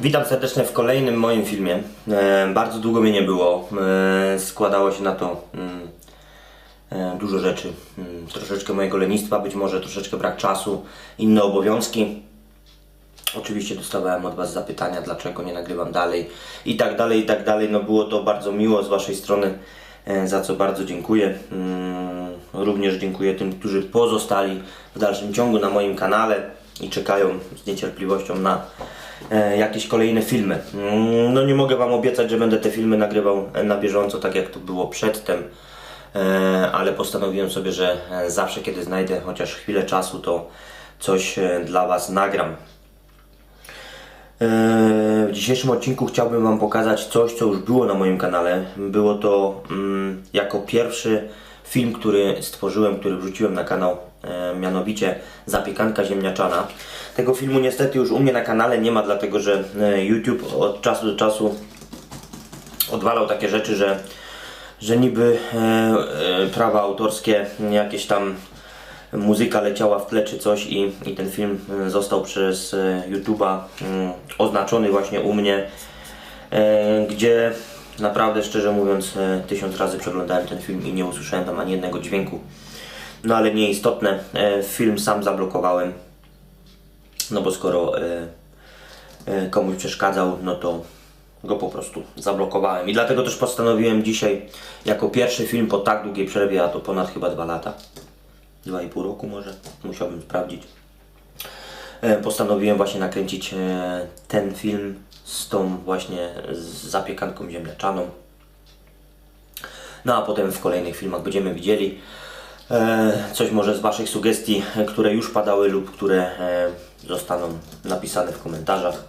Witam serdecznie w kolejnym moim filmie. E, bardzo długo mnie nie było. E, składało się na to mm, e, dużo rzeczy. Mm, troszeczkę mojego lenistwa, być może troszeczkę brak czasu, inne obowiązki. Oczywiście dostawałem od Was zapytania, dlaczego nie nagrywam dalej i tak dalej, i tak dalej. No było to bardzo miło z Waszej strony, za co bardzo dziękuję. Mm, Również dziękuję tym, którzy pozostali w dalszym ciągu na moim kanale i czekają z niecierpliwością na jakieś kolejne filmy. Mm, No nie mogę Wam obiecać, że będę te filmy nagrywał e, na bieżąco, tak jak to było przedtem. E, ale postanowiłem sobie, że e, zawsze kiedy znajdę chociaż chwilę czasu, to coś e, dla Was nagram. E, W dzisiejszym odcinku chciałbym Wam pokazać coś, co już było na moim kanale. Było to mm, jako pierwszy film, który stworzyłem, który wrzuciłem na kanał, e, mianowicie Zapiekanka ziemniaczana. Tego filmu niestety już u mnie na kanale nie ma, dlatego że e, YouTube od czasu do czasu odwalał takie rzeczy, że, że niby e, e, prawa autorskie, jakieś tam muzyka leciała w tle czy coś i, i ten film został przez YouTube'a mm, oznaczony właśnie u mnie, gdzie naprawdę szczerze mówiąc tysiąc razy przeglądałem ten film i nie usłyszałem tam ani jednego dźwięku. No ale nieistotne, film sam zablokowałem, no bo skoro e, e, komuś przeszkadzał, no to go po prostu zablokowałem. I dlatego też postanowiłem dzisiaj, jako pierwszy film po tak długiej przerwie, a to ponad chyba dwa lata, dwa i pół roku może, musiałbym sprawdzić, e, postanowiłem właśnie nakręcić ten film z tą właśnie zapiekanką ziemniaczaną. No a potem w kolejnych filmach będziemy widzieli coś może z Waszych sugestii, które już padały lub które zostaną napisane w komentarzach.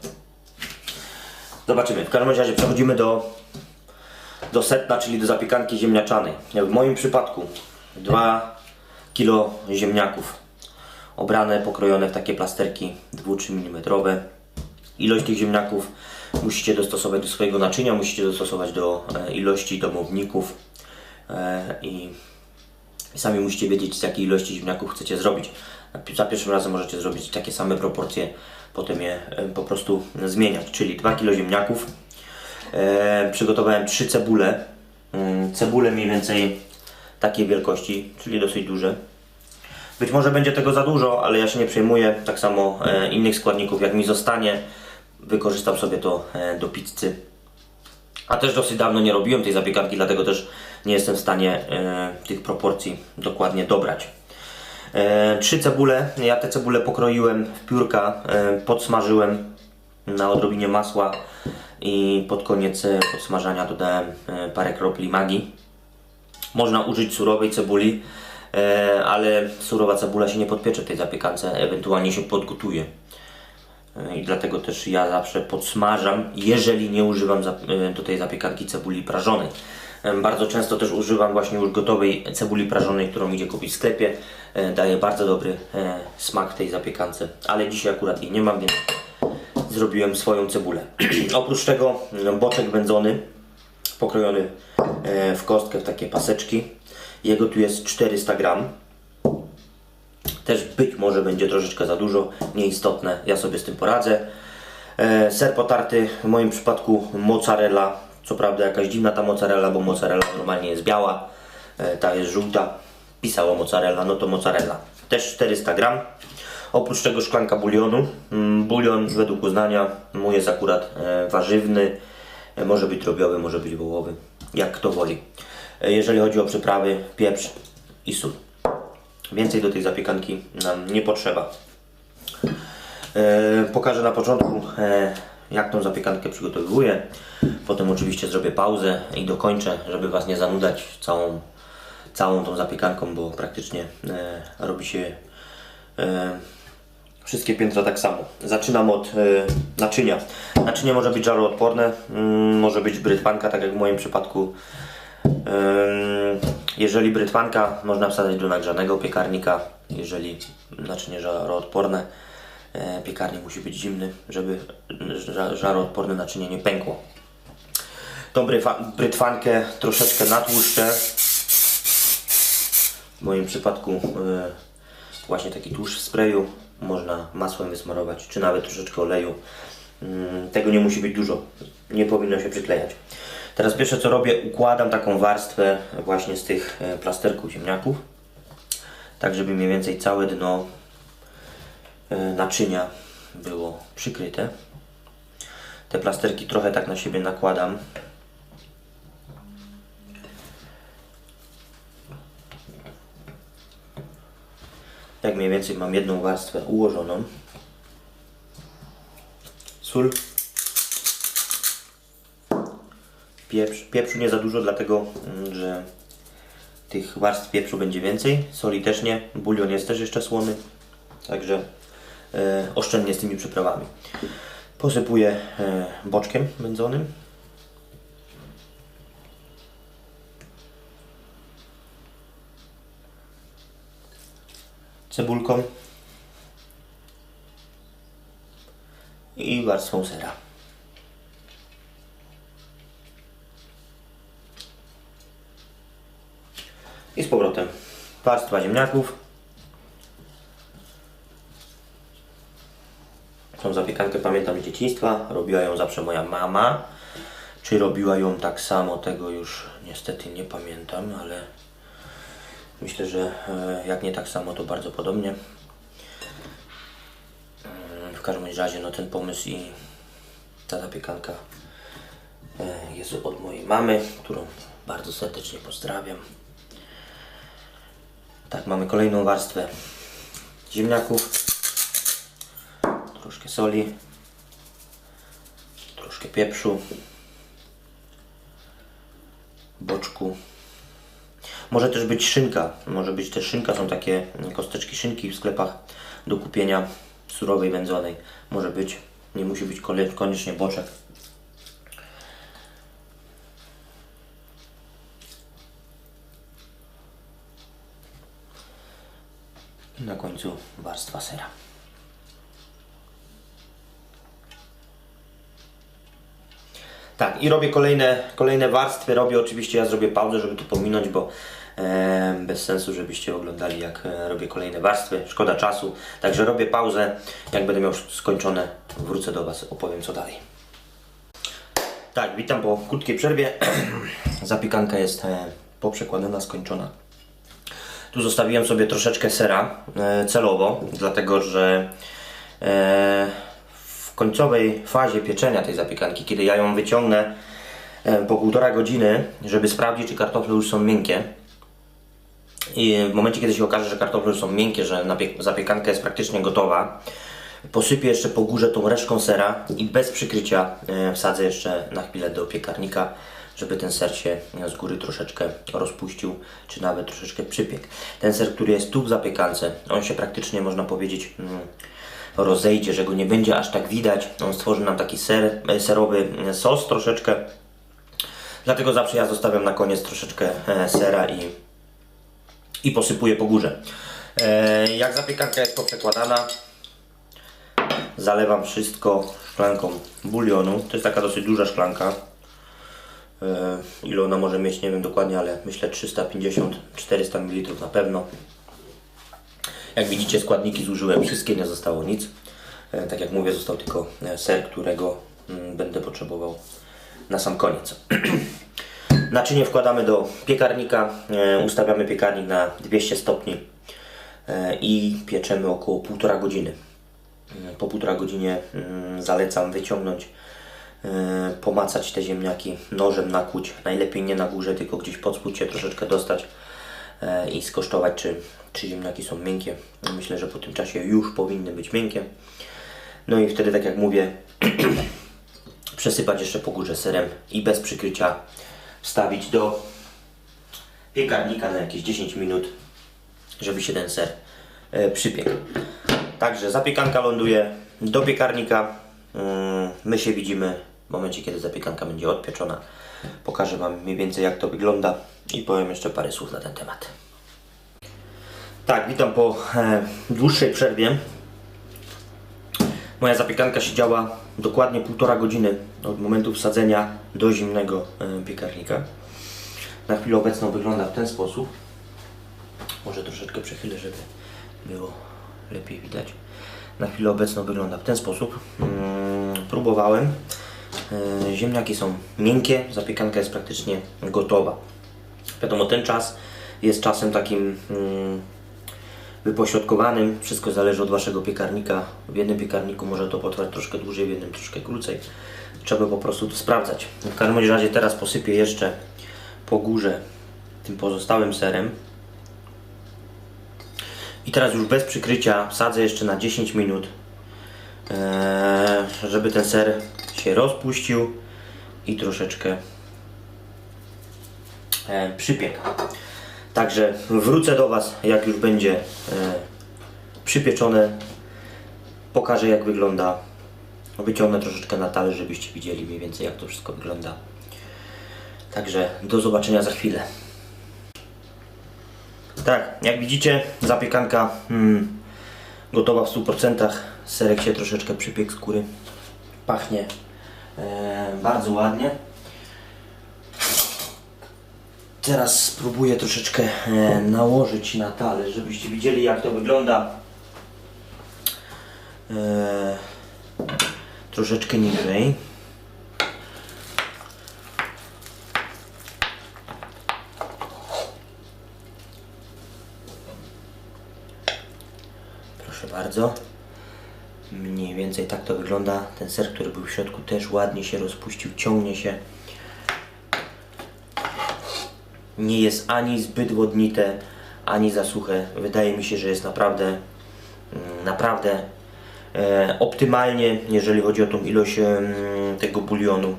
Zobaczymy. W każdym razie przechodzimy do, do setna, czyli do zapiekanki ziemniaczanej. W moim przypadku 2 kg ziemniaków obrane, pokrojone w takie plasterki 2-3 mm. Ilość tych ziemniaków musicie dostosować do swojego naczynia, musicie dostosować do e, ilości domowników e, i sami musicie wiedzieć z jakiej ilości ziemniaków chcecie zrobić. Za pierwszym razem możecie zrobić takie same proporcje, potem je e, po prostu zmieniać, czyli 2 kg ziemniaków. E, przygotowałem 3 cebule. Mm, Cebule mniej więcej takiej wielkości, czyli dosyć duże. Być może będzie tego za dużo, ale ja się nie przejmuję. Tak samo e, innych składników, jak mi zostanie, wykorzystam sobie to e, do pizzy. A też dosyć dawno nie robiłem tej zapiekanki, dlatego też nie jestem w stanie e, tych proporcji dokładnie dobrać. E, trzy cebule. Ja te cebule pokroiłem w piórka, e, podsmażyłem na odrobinie masła i pod koniec e, podsmażania dodałem e, parę kropli magii. Można użyć surowej cebuli, e, ale surowa cebula się nie podpiecze w tej zapiekance, ewentualnie się podgotuje. I dlatego też ja zawsze podsmażam, jeżeli nie używam e, do tej zapiekanki cebuli prażonej. E, Bardzo często też używam właśnie już gotowej cebuli prażonej, którą idzie kupić w sklepie. E, Daje bardzo dobry smak tej zapiekance, ale dzisiaj akurat jej nie mam, więc zrobiłem swoją cebulę. Oprócz tego no, boczek wędzony, pokrojony w kostkę w takie paseczki. Jego tu jest 400 gram. Też być może będzie troszeczkę za dużo, nieistotne, ja sobie z tym poradzę. E, ser potarty, w moim przypadku mozzarella, co prawda jakaś dziwna ta mozzarella, bo mozzarella normalnie jest biała, e, ta jest żółta. Pisało mozzarella, no to mozzarella. Też 400 gram. Oprócz tego szklanka bulionu. Mm, Bulion według uznania mój jest akurat e, warzywny, może być drobiowy, może być wołowy, jak kto woli. Jeżeli chodzi o przyprawy, pieprz i sól. Więcej do tej zapiekanki nam nie potrzeba. E, Pokażę na początku, e, jak tą zapiekankę przygotowuję. Potem oczywiście zrobię pauzę i dokończę, żeby Was nie zanudzać całą, całą tą zapiekanką, bo praktycznie e, robi się wszystkie piętra tak samo. Zaczynam od naczynia. Naczynie może być żaroodporne, mm, może być brytwanka, tak jak w moim przypadku. Jeżeli brytwanka, można wsadzać do nagrzanego piekarnika. Jeżeli naczynie żaroodporne, e, piekarnik musi być zimny, żeby ża- żaroodporne naczynie nie pękło. Tą brytwankę troszeczkę natłuszczę. W moim przypadku e, właśnie taki tłuszcz w sprayu można masłem wysmarować, czy nawet troszeczkę oleju. Mm, Tego nie musi być dużo. Nie powinno się przyklejać. Teraz pierwsze co robię, układam taką warstwę właśnie z tych e, plasterków ziemniaków. Tak, żeby mniej więcej całe dno e, naczynia było przykryte. Te plasterki trochę tak na siebie nakładam. Jak mniej więcej mam jedną warstwę ułożoną. Sól. Pieprz. Pieprzu nie za dużo, dlatego mm, że tych warstw pieprzu będzie więcej. Soli też nie. Bulion jest też jeszcze słony. Także e, oszczędnie z tymi przyprawami. Posypuję e, boczkiem wędzonym. Cebulką. I warstwą sera. I z powrotem warstwa ziemniaków. Tą zapiekankę pamiętam z dzieciństwa. Robiła ją zawsze moja mama. Czy robiła ją tak samo, tego już niestety nie pamiętam, ale myślę, że e, jak nie tak samo, to bardzo podobnie. Mm, W każdym razie no, ten pomysł i ta zapiekanka e, jest od mojej mamy, którą bardzo serdecznie pozdrawiam. Tak, mamy kolejną warstwę ziemniaków, troszkę soli, troszkę pieprzu, boczku. Może też być szynka, może być też szynka, są takie kosteczki szynki w sklepach do kupienia surowej, wędzonej. Może być, nie musi być koniecznie boczek. I na końcu warstwa sera. Tak, i robię kolejne, kolejne warstwy. Robię oczywiście, ja zrobię pauzę, żeby tu pominąć, bo e, bez sensu, żebyście oglądali, jak e, robię kolejne warstwy. Szkoda czasu. Także robię pauzę. Jak będę miał skończone, wrócę do Was, opowiem co dalej. Tak, witam po krótkiej przerwie. Zapiekanka jest e, poprzekładana, skończona. Tu zostawiłem sobie troszeczkę sera e, celowo, dlatego że e, w końcowej fazie pieczenia tej zapiekanki, kiedy ja ją wyciągnę e, po półtora godziny, żeby sprawdzić, czy kartofle już są miękkie. I w momencie, kiedy się okaże, że kartofle już są miękkie, że zapiekanka jest praktycznie gotowa, posypię jeszcze po górze tą resztką sera i bez przykrycia e, wsadzę jeszcze na chwilę do piekarnika, żeby ten ser się z góry troszeczkę rozpuścił, czy nawet troszeczkę przypiekł. Ten ser, który jest tu w zapiekance, on się praktycznie, można powiedzieć, mm, rozejdzie, że go nie będzie aż tak widać. On stworzy nam taki ser, e, serowy e, sos troszeczkę. Dlatego zawsze ja zostawiam na koniec troszeczkę e, sera i, i posypuję po górze. E, Jak zapiekanka jest poprzekładana, zalewam wszystko szklanką bulionu. To jest taka dosyć duża szklanka. E, Ile ona może mieć, nie wiem dokładnie, ale myślę 350-400 ml na pewno. Jak widzicie, składniki zużyłem wszystkie, nie zostało nic. E, Tak jak mówię, został tylko e, ser, którego mm, będę potrzebował na sam koniec. Naczynie wkładamy do piekarnika, ustawiamy piekarnik na 200 stopni i pieczemy około półtora godziny. E, Po półtora godzinie mm, zalecam wyciągnąć, e, pomacać te ziemniaki, nożem nakłuć, najlepiej nie na górze, tylko gdzieś pod spód się troszeczkę dostać e, i skosztować, czy, czy ziemniaki są miękkie. Myślę, że po tym czasie już powinny być miękkie. No i wtedy, tak jak mówię, przesypać jeszcze po górze serem i bez przykrycia wstawić do piekarnika na jakieś 10 minut, żeby się ten ser e, przypiekł. Także zapiekanka ląduje do piekarnika. Mm, My się widzimy w momencie, kiedy zapiekanka będzie odpieczona. Pokażę Wam mniej więcej jak to wygląda i powiem jeszcze parę słów na ten temat. Tak, witam po e, dłuższej przerwie. Moja zapiekanka siedziała dokładnie półtora godziny od momentu wsadzenia do zimnego e, piekarnika. Na chwilę obecną wygląda w ten sposób. Może troszeczkę przechylę, żeby było lepiej widać. Na chwilę obecną wygląda w ten sposób. Mm, próbowałem. E, ziemniaki są miękkie, zapiekanka jest praktycznie gotowa. Wiadomo, ten czas jest czasem takim mm, wypośrodkowanym. Wszystko zależy od Waszego piekarnika. W jednym piekarniku może to potrwać troszkę dłużej, w jednym troszkę krócej. Trzeba po prostu to sprawdzać. W każdym razie teraz posypię jeszcze po górze tym pozostałym serem. I teraz już bez przykrycia sadzę jeszcze na 10 minut, eee, żeby ten ser się rozpuścił i troszeczkę e, przypiekł. Także wrócę do Was, jak już będzie e, przypieczone. Pokażę, jak wygląda. Wyciągnę troszeczkę na talerz, żebyście widzieli mniej więcej, jak to wszystko wygląda. Także do zobaczenia za chwilę. Tak, jak widzicie, zapiekanka mm, gotowa w 100%. Serek się troszeczkę przypiekł z skóry. Pachnie e, bardzo ładnie. Teraz spróbuję troszeczkę e, nałożyć na talerz, żebyście widzieli jak to wygląda. E, troszeczkę niżej. Bardzo. Mniej więcej tak to wygląda. Ten ser, który był w środku też ładnie się rozpuścił, ciągnie się. Nie jest ani zbyt wodnite, ani za suche. Wydaje mi się, że jest naprawdę, mm, naprawdę e, optymalnie, jeżeli chodzi o tą ilość em, tego bulionu.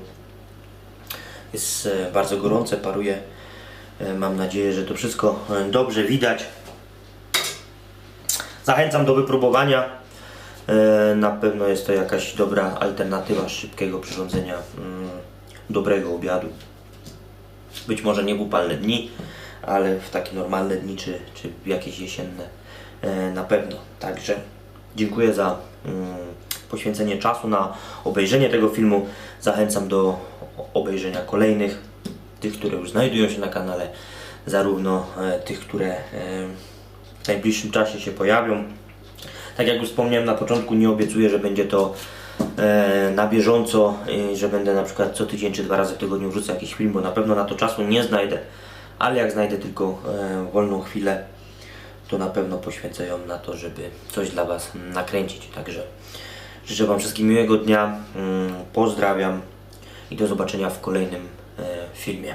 Jest e, bardzo gorące, paruje. E, Mam nadzieję, że to wszystko e, dobrze widać. Zachęcam do wypróbowania. E, Na pewno jest to jakaś dobra alternatywa szybkiego przyrządzenia mm, dobrego obiadu. Być może nie w upalne dni, ale w takie normalne dni czy, czy jakieś jesienne e, na pewno. Także dziękuję za mm, poświęcenie czasu na obejrzenie tego filmu. Zachęcam do obejrzenia kolejnych, tych, które już znajdują się na kanale, zarówno e, tych, które w najbliższym czasie się pojawią. Tak jak już wspomniałem na początku, nie obiecuję, że będzie to e, na bieżąco, i że będę na przykład co tydzień czy dwa razy w tygodniu wrzucał jakiś film, bo na pewno na to czasu nie znajdę, ale jak znajdę tylko e, wolną chwilę, to na pewno poświęcę ją na to, żeby coś dla Was nakręcić. Także życzę Wam wszystkim miłego dnia, mm, pozdrawiam i do zobaczenia w kolejnym e, filmie.